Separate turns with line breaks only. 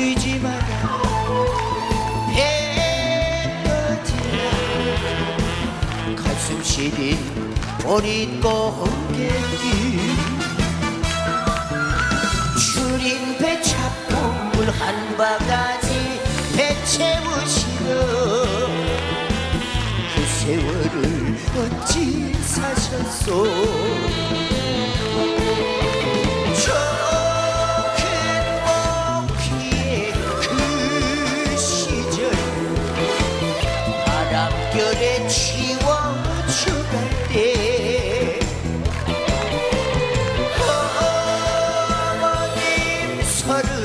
뛰지 마라. 해꺼진 가슴 시린 어린 고객이 줄인 배 차풍물 한 바가지 배 채우시며 그 세월을 어찌 사셨소? 바람결에 치워주갈 때. 어머님 서른